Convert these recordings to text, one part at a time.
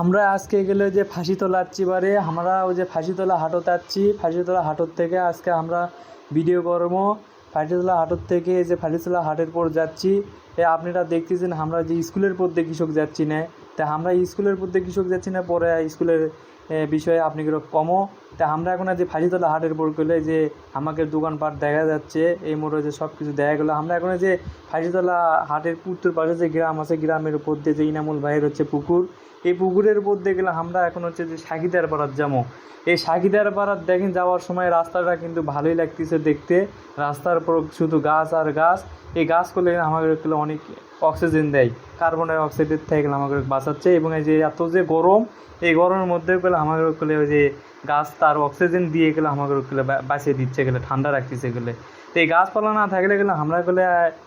আমরা আজকে গেলে যে ফাঁসিতলা যাচ্ছি বারে, আমরা ওই যে ফাঁসিতলা হাটত যাচ্ছি। ফাঁসিতলা হাটত থেকে আজকে আমরা ভিডিও করব। ফাঁসিতলা হাটত থেকে এই যে ফাঁসিতলা হাটের পর যাচ্ছি। এ আপনারা দেখতেছেন, আমরা যে স্কুলের পথে কৃষক যাচ্ছি না। তা আমরা স্কুলের পথে কৃষক যাচ্ছি না, পরে স্কুলের বিষয়ে আপনি কীরকম কমও? তা আমরা এখন যে ফাঁসিতলা হাটের পর গেলে যে আমাকে দোকানপাট দেখা যাচ্ছে, এই মোড়ে যে সব কিছু দেখা গেলো, আমরা এখন যে ফাঁসিতলা হাটের উত্তর পাশে যে গ্রাম আছে, গ্রামের উপর দিয়ে যে ইনামুল ভাইয়ের হচ্ছে পুকুর, এই পুকুরের উপর দিয়ে গেলে আমরা এখন হচ্ছে যে সাকিদার পাড়ার যাব। এই সাকিদার পাড়ার দেখেন যাওয়ার সময় রাস্তাটা কিন্তু ভালোই লাগতেছে দেখতে, রাস্তার উপর শুধু গাছ আর গাছ, এই গাছগুলো আমাদের গেলে অনেক অক্সিজেন দেয়। কার্বন ডাই অক্সাইডের থেকে আমাদের বাঁচাচ্ছে এবং এই যে এত যে গরম, এই গরমের মধ্যে গেলে আমাদের গেলে ওই যে গাছ তার অক্সিজেন দিয়ে গেলে আমাদের গেলে বাঁচিয়ে দিচ্ছে গেলে ঠান্ডা রাখতেছে গেলে তো এই গাছপালা না থাকলে গেলে আমরা গেলে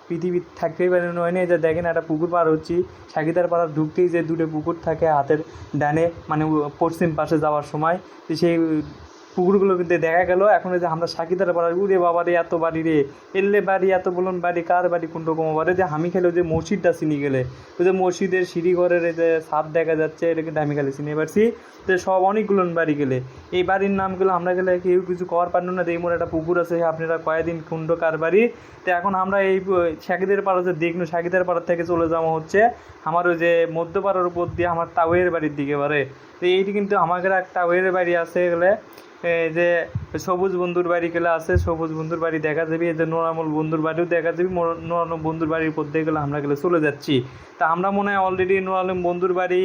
পৃথিবী থাকতেই পারি না। হয় যে দেখেন একটা পুকুর পার হচ্ছি সাকিদার পাড়া ঢুকতেই যে দুটো পুকুর থাকে হাতের ডানে মানে পশ্চিম পাশে যাওয়ার সময় সেই পুকুরগুলো কিন্তু দেখা গেল। এখন যে আমরা সাকিদার পাড়া উরে বাবা রে, এত বাড়ি রে এললে বাড়ি, এত বলুন বাড়ি, কার বাড়ি কোন রকম বাড়ি যে আমি খেলে যে মসজিদটা চিনি গেলে। ওই যে মসজিদের সিঁড়ি ঘরের যে ছাদ দেখা যাচ্ছে, এটা কিন্তু আমি খেলে চিনি। পারছি তো সব অনেকগুলো বাড়ি গেলে। এই বাড়ির নামগুলো আমরা গেলে কেউ কিছু করার পারল না, যে এই মোড়ে একটা পুকুর আছে, আপনারা কয়েকদিন কুণ্ড কার বাড়ি। তো এখন আমরা এই সাকিদের পাড়া যে দেখল সাকিদের পাড়া থেকে চলে যাওয়া হচ্ছে। আমার ওই যে মধ্যপাড়ার উপর দিয়ে আমার তাওয়ের বাড়ির দিকে বারে। তো এইটি কিন্তু আমাদের একটা ওয়ের বাড়ি আছে, এগুলো যে সবুজ বন্ধুর বাড়ি গেলে আছে, সবুজ বন্ধুর বাড়ি দেখা যাবে, এই যে নোরামল বন্ধুর বাড়িও দেখা যাবে নোরালম বন্ধুর বাড়ির দিয়ে গেলে আমরা গেলে চলে যাচ্ছি। তা আমরা মনে হয় অলরেডি নোরালম বন্ধুর বাড়ি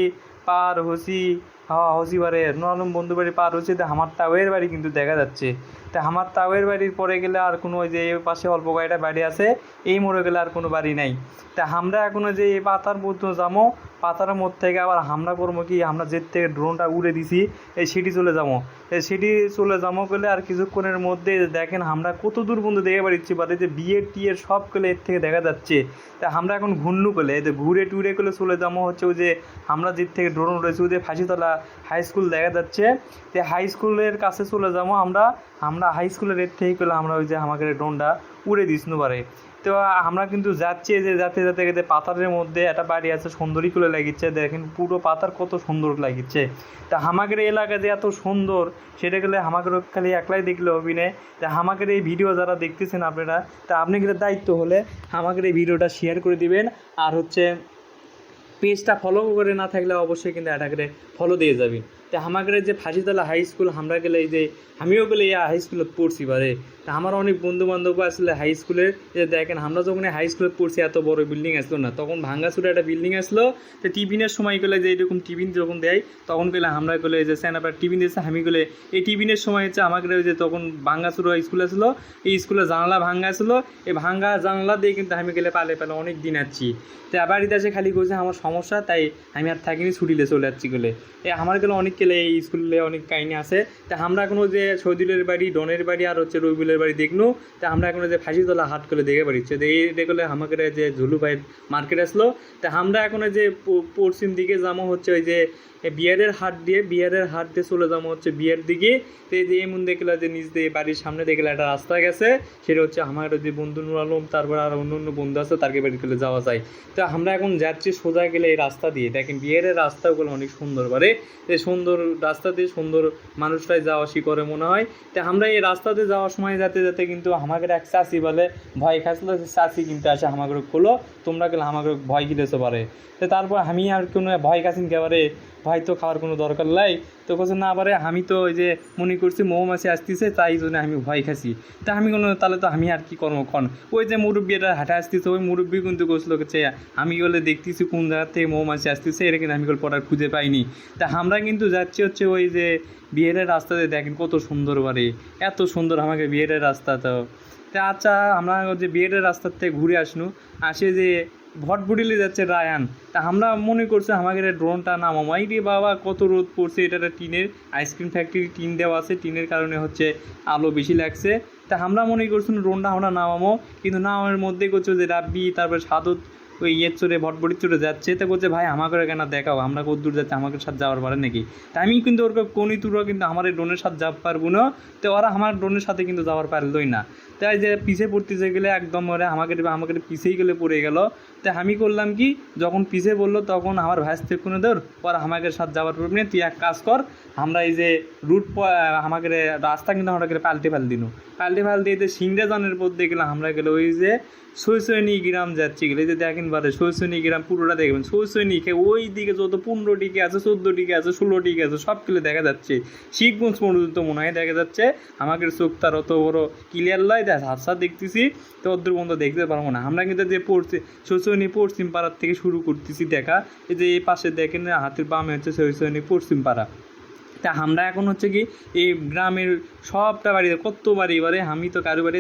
পার হসি হ্যাঁ হসি বারে নোরালম বন্ধুর বাড়ি পার হচ্ছে তা আমার তাওয়ের বাড়ি কিন্তু দেখা যাচ্ছে। তা আমার তাওয়ের বাড়ির পরে গেলে আর কোনো ওই যে পাশে অল্প কয়েকটা বাড়ি আছে, এই মোড়ে গেলে আর কোনো বাড়ি নাই। তা আমরা এখনও যে এই পাতার মধ্যে যাব পাতার মধ্যে থেকে আবার হামলা করব কি, আমরা যে থেকে ড্রোনটা উড়ে দিছি, এই সিটি চলে যাব এই সিটি চলে যাব গেলে আর কিছুক্ষণের মধ্যে দেখেন আমরা কত দূর পর্যন্ত দেখে পারিচ্ছি বাড়ি যে বিয়ের টিয়ের সব গেলে এর থেকে দেখা যাচ্ছে। তা আমরা এখন ঘুরনু করলে এই যে ঘুরে টুরে করে চলে যাব হচ্ছে ওই যে আমরা যে থেকে ড্রোন উড়েছি, ওই যে ফাঁসিতলা হাই স্কুল দেখা যাচ্ছে। তো হাই স্কুলের কাছে চলে যাব আমরা। আমরা হাই স্কুলের এর থেকে গেলে আমরা ওই যে আমাদের ড্রোনটা উড়ে দিস পারে। তো আমরা কিন্তু যাচ্ছি যে যাতে যাতে গেতে পাতারের মধ্যে একটা বাড়ি আছে, সুন্দরী করে লাগিচ্ছে। দেখেন পুরো পাতার কত সুন্দর লাগিচ্ছে। তা আমাদের এলাকা যে এত সুন্দর, সেটা গেলে আমাদের খালি একলাই দেখলে হবে না। তা এই ভিডিও যারা দেখতেছেন আপনারা, তা আপনাদের দায়িত্ব হলে আমাদের এই ভিডিওটা শেয়ার করে দিবেন। আর হচ্ছে পেজটা ফলো করে না থাকলে অবশ্যই কিন্তু এটা করে ফলো দিয়ে যাবি। তো আমাকে যে ফাঁসিতলা হাই স্কুল আমরা গেলে যে, আমিও গেলে এই হাই স্কুলে পড়ছি বারে। তা আমার অনেক বন্ধু বান্ধব আসলে হাই স্কুলে যে দেখেন, আমরা যখন হাই স্কুলে পড়ছি, এত বড় বিল্ডিং আসলো না। তখন ভাঙ্গাচুরে একটা বিল্ডিং আসলো, তো টিফিনের সময় গেলে যে এরকম টিফিন যখন দেয়, তখন গেলে আমরা গেলে যে স্যানাপার টিফিন দিয়েছে, আমি গেলে এই টিফিনের সময় হচ্ছে আমাকে যে তখন ভাঙ্গাচুরা স্কুল আসলো, এই স্কুলে জানলা ভাঙ্গা আসলো, এই ভাঙ্গা জানলা দিয়ে কিন্তু আমি গেলে পালে পালে অনেক দিন আছি তো বাড়িতে এসে খালি করছে আমার সমস্যা, তাই আমি আর থাকিনি ছুটিলে চলে যাচ্ছি গেলে এই আমার গেলে অনেক গেলে এই স্কুলে অনেক কাহিনী আছে। তা আমরা এখনও যে সৈদুলের বাড়ি, ডনের বাড়ি আর হচ্ছে রবিউলের বাড়ি দেখল তা আমরা এখন যে ফাঁসিতলা হাট করে দেখে পারিচ্ছে তো এই দেখলে আমাকে যে ঝুলু ভাই মার্কেট আসলো, তা আমরা এখন যে পশ্চিম দিকে যাব হচ্ছে ওই যে বিয়ারের হাট দিয়ে, বিয়ারের হাট দিয়ে চলে যাব হচ্ছে বিয়ার দিকে। তো এই যে এমন দেখলে যে নিজ দিয়ে বাড়ির সামনে দেখলে একটা রাস্তা গেছে, সেটা হচ্ছে আমার যে বন্ধু নুর আলম, তারপর আর অন্য অন্য বন্ধু আছে, তারকে বাড়ি গেলে যাওয়া যায়। তো আমরা এখন যাচ্ছি সোজা গেলে এই রাস্তা দিয়ে। দেখেন বিয়ের রাস্তাগুলো অনেক সুন্দর পারে এই সুন্দর রাস্তা দিয়ে সুন্দর মানুষরাই যাওয়া আসি করে মনে হয়। তো আমরা এই রাস্তাতে যাওয়ার সময় যাতে যাতে কিন্তু আমাদের এক চাষি বলে ভয় খাচ্ছিল চাষি কিন্তু আসে আমাদের খোলো, তোমরা গেলে আমাদের ভয় গিলেছো পারে তো তারপর আমি আর কোনো ভয় খাচ্ছি একেবারে ভয় তো খাওয়ার কোনো দরকার নাই তো বলছে না পারে আমি তো ওই যে মনে করছি মৌমাছি আসতেছে, তাই জন্য আমি ভয় খাচ্ছি তা আমি কোনো, তাহলে তো আমি আর কি করব ক্ষণ ওই যে মুরব্বী এটা হাঁটা আসতেছে, ওই মুরব্বী কিন্তু গোসলো করছে আমি বলে দেখতেছি কোন জায়গা থেকে মৌমাছি আসতেছে, এটা কিন্তু আমি বলে পড়ার খুঁজে পাইনি। তা আমরা কিন্তু যাচ্ছি হচ্ছে ওই যে বিয়ের রাস্তাতে দেখেন কত সুন্দর বাড়ি, এত সুন্দর আমাকে বিয়ের রাস্তা তো। তা আচ্ছা আমরা যে বিয়ের রাস্তার থেকে ঘুরে আসনু, আসে যে ভটভুটিলে যাচ্ছে রায়ান। তা আমরা মনে করছি এই ড্রোনটা নামাবো এই রে বাবা, কত রোদ পড়ছে এটা টিনের আইসক্রিম ফ্যাক্টরি টিন দেওয়া আছে, টিনের কারণে হচ্ছে আলো বেশি লাগছে। তা আমরা মনে করছি ড্রোনটা আমরা নামামো কিন্তু নামের মধ্যে করছ যে রাব্বি, তারপরে সাদত ওই ইয়ের চড়ে, ভটভটির চড়ে যাচ্ছে। তো বলছে ভাই আমাকে কেন দেখাও, আমরা কত দূর যাচ্ছে আমাকে সাথে যাওয়ার পারে নাকি? তা আমি কিন্তু ওর কোনি তুরা কিন্তু আমার এই ড্রোনের সাথে যাওয়ার পারব না। তো ওরা আমার ড্রোনের সাথে কিন্তু যাওয়ার পারলোই না। তাই যে পিছে পড়তেছে গেলে একদম ওরা আমাকে আমাকে পিছেই গেলে পড়ে গেল। তা আমি করলাম কি? যখন পিছে বলল, তখন আমার ভাইস থেকে কোনো ধর পর আমাকে সাথে যাওয়ার প্রবলেম তুই এক কাজ কর, আমরা এই যে রুট আমাকে রাস্তা কিন্তু আমরা পাল্টে ফাল দিনু। পাল্টে ফাল দিয়ে সিংড়া জানের পর দেখলাম, আমরা গেলে ওই যে সৈসৈনি গ্রাম যাচ্ছি গেলে। যে দেখেন বারে, সৈসৈনি গ্রাম পুরোটা দেখবেন। সৈসৈনি ওই দিকে যত পনেরো টিকে আছে, চোদ্দ টিকে আছে, ষোলো টিকে আছে, সব কিলো দেখা যাচ্ছে। শিখগঞ্জ পর্যন্ত মনে হয় দেখা যাচ্ছে। আমাকে চোখ তার অত বড় ক্লিয়ার লয় দেখ হাত দেখতেছি, তো অদ্র পর্যন্ত দেখতে পারব না। আমরা কিন্তু যে পড়ছি সৈসৈনি পশ্চিম পাড়ার থেকে শুরু করতেছি দেখা। এই যে এই পাশে দেখেন, হাতের বামে হচ্ছে সৈসৈনি পশ্চিম পাড়া। তা আমরা এখন হচ্ছে কি, এই গ্রামের সবটা বাড়ি, কত বাড়ি এবারে? আমি তো কারও বাড়ি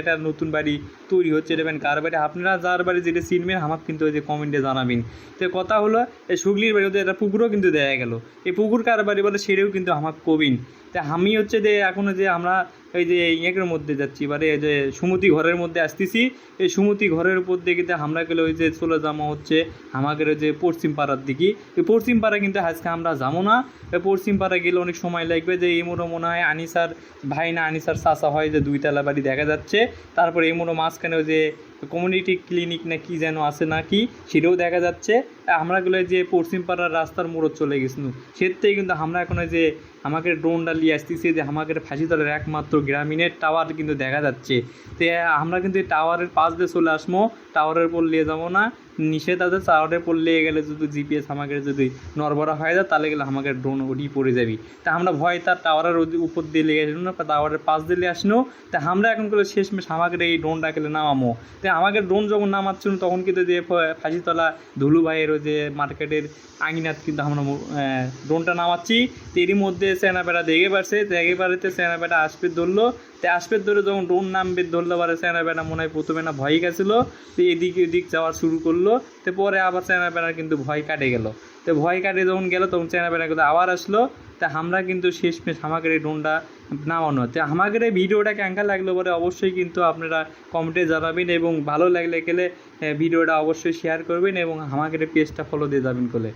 একটা নতুন বাড়ি তৈরি হচ্ছে দেবেন কার বাড়ি? আপনারা যার বাড়ি যেটা চিনবেন আমাকে কিন্তু ওই যে কমেন্টে জানাবেন। তো কথা হলো, এই সুগলির বাড়ি একটা পুকুরও কিন্তু দেয়া গেল। এই পুকুর কার বাড়ি বলে সেটাও কিন্তু আমাকে কবিন। তা আমি হচ্ছে যে এখনও যে আমরা এই যে ইয়েকের মধ্যে যাচ্ছি, এবারে এই যে সুমতি ঘরের মধ্যে আসতেছি। এই সুমতি ঘরের উপর দিকে আমরা গেলে ওই যে চলে জামা হচ্ছে আমাকে ওই যে পশ্চিম পাড়ার দিকে। এই পশ্চিম পাড়া কিন্তু আজকে আমরা যাব না। এই পশ্চিম পাড়া গেলে অনেক সময় লাগবে যে এই মোড়ো মনে হয় আনিসার ভাই না আনিসার চাষা হয় যে দুইতলা বাড়ি দেখা যাচ্ছে। তারপরে এই মোড়ো মাঝখানে ওই যে কমিউনিটি ক্লিনিক না কি যেন আছে না কি, সেটাও দেখা যাচ্ছে। আমরা গেলে যে পশ্চিম পাড়ার রাস্তার মোড়ত চলে গেছিল সেটাই কিন্তু আমরা এখন যে আমাকে ড্রোনটা নিয়ে আসতেছি যে আমাকে ফাঁসি তলের একমাত্র গ্রামীণের টাওয়ার কিন্তু দেখা যাচ্ছে। তো আমরা কিন্তু টাওয়ারের পাশ দিয়ে চলে আসব টাওয়ারের পর নিয়ে যাব না। নিষেধ আছে টাওয়ারের পর নিয়ে গেলে যদি জিপিএস আমাকে যদি নরবরা হয়ে যায়, তাহলে গেলে আমাকে ড্রোন ওটি পড়ে যাবি। তা আমরা ভয়, তার টাওয়ারের উপর দিয়ে লেগে আসলো না টাওয়ারের পাশ দিয়ে আসলো তা আমরা এখন করে শেষমেশ আমাকে এই ড্রোনটা গেলে নামামো। তো আমাকে ড্রোন যখন নামাচ্ছিল তখন কিন্তু যে ফাঁসিতলা ধুলু ভাইয়ের যে মার্কেটের আঙিনাত কিন্তু আমরা ড্রোনটা নামাচ্ছি। তো এরই মধ্যে সেনাপেটা দেখে পারছে, দেখে পারতে সেনাপেটা আসবে ধরলো। তো আসবে ধরে যখন ড্রোন নামবে, ধরলে পারে সেনাপেটা মনে হয় প্রথমে না ভয় গেছিল, তো এদিক এদিক যাওয়া শুরু করল, তো পরে আবার সেনাপেটার কিন্তু ভয় কাটে গেল। তো ভয় কাটে যখন গেল, তখন সেনাপেটা কিন্তু আবার আসলো, তা আমরা কিন্তু শেষ শেষমেশ আমাদের এই ড্রোনটা নামানো। তো আমাদের এই ভিডিওটা কেঙ্কা লাগল বলে অবশ্যই কিন্তু আপনারা কমেন্টে জানাবেন এবং ভালো লাগলে গেলে ভিডিওটা অবশ্যই শেয়ার করবেন এবং আমাদের পেজটা ফলো দিয়ে যাবেন বলে।